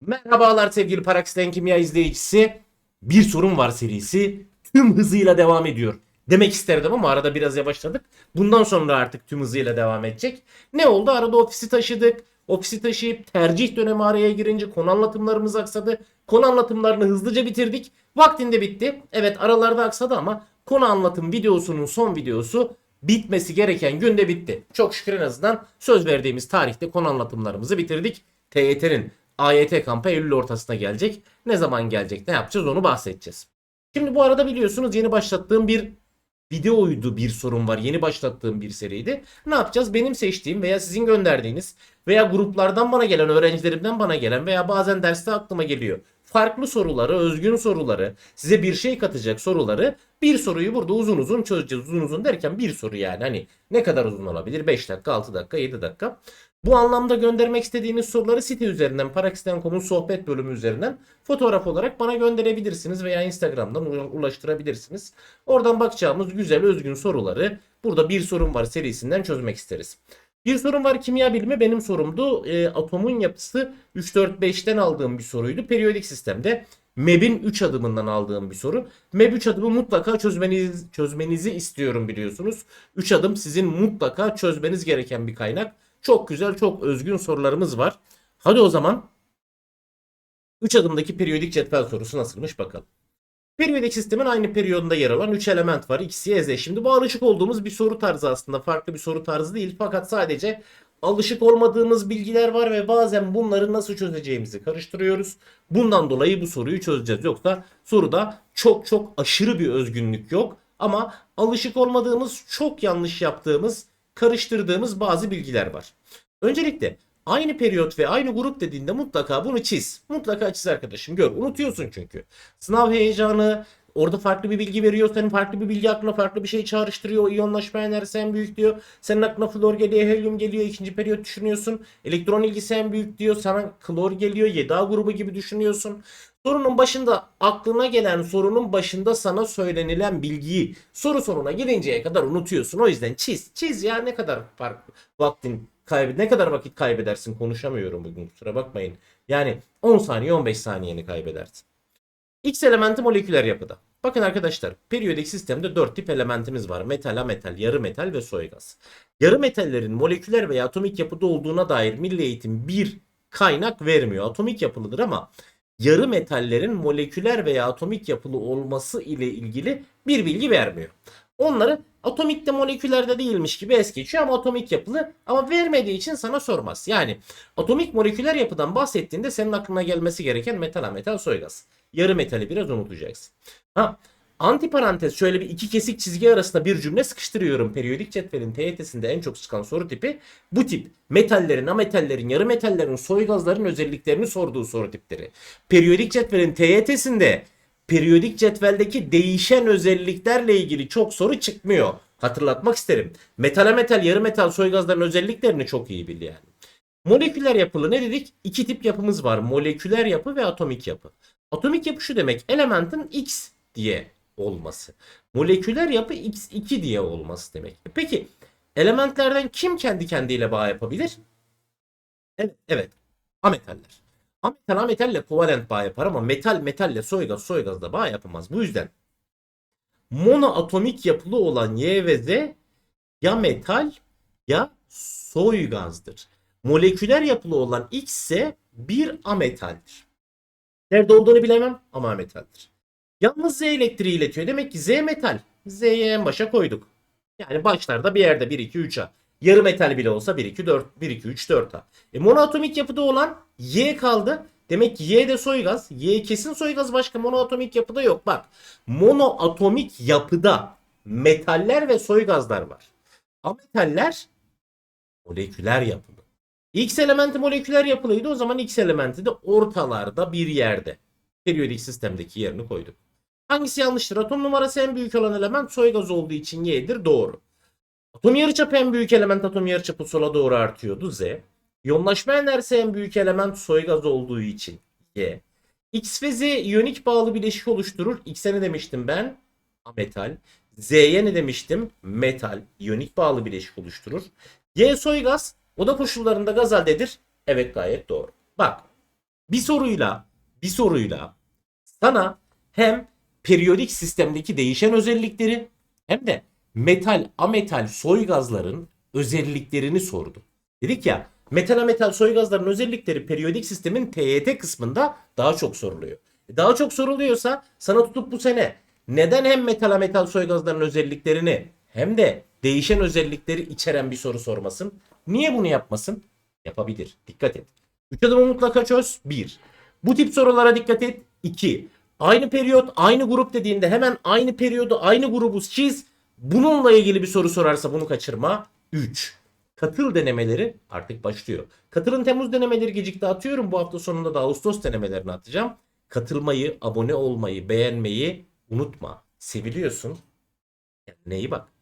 Merhabalar sevgili Paraksiden Kimya izleyicisi. Bir sorun var serisi tüm hızıyla devam ediyor. Demek isterdim ama arada biraz yavaşladık. Bundan sonra artık tüm hızıyla devam edecek. Ne oldu? Arada ofisi taşıdık. Ofisi taşıyıp tercih dönemi araya girince konu anlatımlarımız aksadı. Konu anlatımlarını hızlıca bitirdik. Vaktinde bitti. Evet aralarda aksadı ama konu anlatım videosunun son videosu bitmesi gereken günde bitti. Çok şükür en azından söz verdiğimiz tarihte konu anlatımlarımızı bitirdik. TYT'nin AYT kampı Eylül ortasına gelecek. Ne zaman gelecek ne yapacağız onu bahsedeceğiz. Şimdi bu arada biliyorsunuz yeni başlattığım bir videoydu bir sorun var. Yeni başlattığım bir seriydi. Ne yapacağız? Benim seçtiğim veya sizin gönderdiğiniz veya gruplardan bana gelen, öğrencilerimden bana gelen veya bazen derste aklıma geliyor. Farklı soruları, özgün soruları, size bir şey katacak soruları bir soruyu burada uzun uzun çözeceğiz. Uzun uzun derken bir soru yani. Hani ne kadar uzun olabilir? 5 dakika, 6 dakika, 7 dakika. Bu anlamda göndermek istediğiniz soruları site üzerinden Paraxten.com'un sohbet bölümü üzerinden fotoğraf olarak bana gönderebilirsiniz veya Instagram'dan ula- ulaştırabilirsiniz. Oradan bakacağımız güzel özgün soruları burada bir sorun var serisinden çözmek isteriz. Bir sorun var kimya bilimi benim sorumdu. E, atomun yapısı 3-4-5'ten aldığım bir soruydu. Periyodik sistemde MEB'in 3 adımından aldığım bir soru. MEB 3 adımı mutlaka çözmeniz, çözmenizi istiyorum biliyorsunuz. 3 adım sizin mutlaka çözmeniz gereken bir kaynak. Çok güzel, çok özgün sorularımız var. Hadi o zaman 3 adımdaki periyodik cetvel sorusu nasılmış bakalım. Periyodik sistemin aynı periyodunda yer alan 3 element var. Y, Z. Şimdi bu alışık olduğumuz bir soru tarzı aslında. Farklı bir soru tarzı değil. Fakat sadece alışık olmadığımız bilgiler var ve bazen bunları nasıl çözeceğimizi karıştırıyoruz. Bundan dolayı bu soruyu çözeceğiz. Yoksa soruda çok çok aşırı bir özgünlük yok. Ama alışık olmadığımız, çok yanlış yaptığımız, karıştırdığımız bazı bilgiler var. Öncelikle aynı periyot ve aynı grup dediğinde mutlaka bunu çiz. Mutlaka çiz arkadaşım. Gör. Unutuyorsun çünkü. Sınav heyecanı, orada farklı bir bilgi veriyor. Senin farklı bir bilgi aklına farklı bir şey çağrıştırıyor. İyonlaşma enerjisi en büyük diyor. Senin aklına flor geliyor, helyum geliyor. ikinci periyot düşünüyorsun. Elektron ilgisi en büyük diyor. Sana klor geliyor. 7A grubu gibi düşünüyorsun. Sorunun başında aklına gelen sorunun başında sana söylenilen bilgiyi soru sonuna gidinceye kadar unutuyorsun. O yüzden çiz. Çiz ya ne kadar fark vaktin kaybı ne kadar vakit kaybedersin konuşamıyorum bugün kusura bakmayın. Yani 10 saniye 15 saniyeni kaybedersin. X elementi moleküler yapıda. Bakın arkadaşlar periyodik sistemde 4 tip elementimiz var. Metal, ametal, yarı metal ve soy gaz. Yarı metallerin moleküler veya atomik yapıda olduğuna dair milli eğitim bir kaynak vermiyor. Atomik yapılıdır ama yarı metallerin moleküler veya atomik yapılı olması ile ilgili bir bilgi vermiyor. Onları atomikte molekülerde değilmiş gibi es geçiyor ama atomik yapılı ama vermediği için sana sormaz. Yani atomik moleküler yapıdan bahsettiğinde senin aklına gelmesi gereken metal, ametal, soy gaz. Yarı metali biraz unutacaksın. Ha, antiparantez şöyle bir iki kesik çizgi arasında bir cümle sıkıştırıyorum. Periyodik cetvelin TYT'sinde en çok çıkan soru tipi bu tip metallerin, ametallerin, yarı metallerin, soy gazların özelliklerini sorduğu soru tipleri. Periyodik cetvelin TYT'sinde periyodik cetveldeki değişen özelliklerle ilgili çok soru çıkmıyor. Hatırlatmak isterim. Metal, metal, yarı metal, soy gazların özelliklerini çok iyi bil yani. Moleküler yapılı ne dedik? İki tip yapımız var. Moleküler yapı ve atomik yapı. Atomik yapı şu demek. Elementin X diye olması. Moleküler yapı X2 diye olması demek. E Peki elementlerden kim kendi kendiyle bağ yapabilir? Evet, evet. Ametaller. Ametal ametalle kovalent bağ yapar ama metal metalle soygaz soygazla bağ yapamaz. Bu yüzden monoatomik yapılı olan Y ve Z ya metal ya soygazdır. Moleküler yapılı olan X ise bir ametaldir. Nerede olduğunu bilemem ama ametaldir. Yalnız Z elektriği iletiyor. Demek ki Z metal. Z'yi en başa koyduk. Yani başlarda bir yerde 1 2 3 A. Yarı metal bile olsa 1 2 4 1 2 3 4 A. E monoatomik yapıda olan Y kaldı. Demek ki Y de soygaz. Y kesin soygaz başka monoatomik yapıda yok. Bak monoatomik yapıda metaller ve soygazlar var. Ametaller moleküler yapılı. X elementi moleküler yapılıydı. O zaman X elementi de ortalarda bir yerde. Periyodik sistemdeki yerini koyduk. Hangisi yanlıştır? Atom numarası en büyük olan element soygaz olduğu için Y'dir. Doğru. Atom yarıçapı en büyük element atom yarıçapı sola doğru artıyordu. Z. Yoğunlaşma enerjisi en büyük element soygaz olduğu için Y. X ve Z iyonik bağlı bileşik oluşturur. X'e ne demiştim ben? Ametal. Z'ye ne demiştim? Metal. İyonik bağlı bileşik oluşturur. Y soygaz. Oda koşullarında gaz haldedir. Evet gayet doğru. Bak. Bir soruyla bir soruyla sana hem periyodik sistemdeki değişen özellikleri hem de metal ametal soy gazların özelliklerini sordu. Dedik ya metal ametal soy gazların özellikleri periyodik sistemin TYT kısmında daha çok soruluyor. E, Daha çok soruluyorsa sana tutup bu sene neden hem metal ametal soy gazların özelliklerini hem de değişen özellikleri içeren bir soru sormasın? Niye bunu yapmasın? Yapabilir. Dikkat et. Üç adımı mutlaka çöz. 1. Bu tip sorulara dikkat et. 2. Aynı periyot, aynı grup dediğinde hemen aynı periyodu, aynı grubu çiz. Bununla ilgili bir soru sorarsa bunu kaçırma. 3. Katıl denemeleri artık başlıyor. Katılın Temmuz denemeleri gecikti atıyorum. Bu hafta sonunda da Ağustos denemelerini atacağım. Katılmayı, abone olmayı, beğenmeyi unutma. Seviliyorsun. Kendine iyi bak.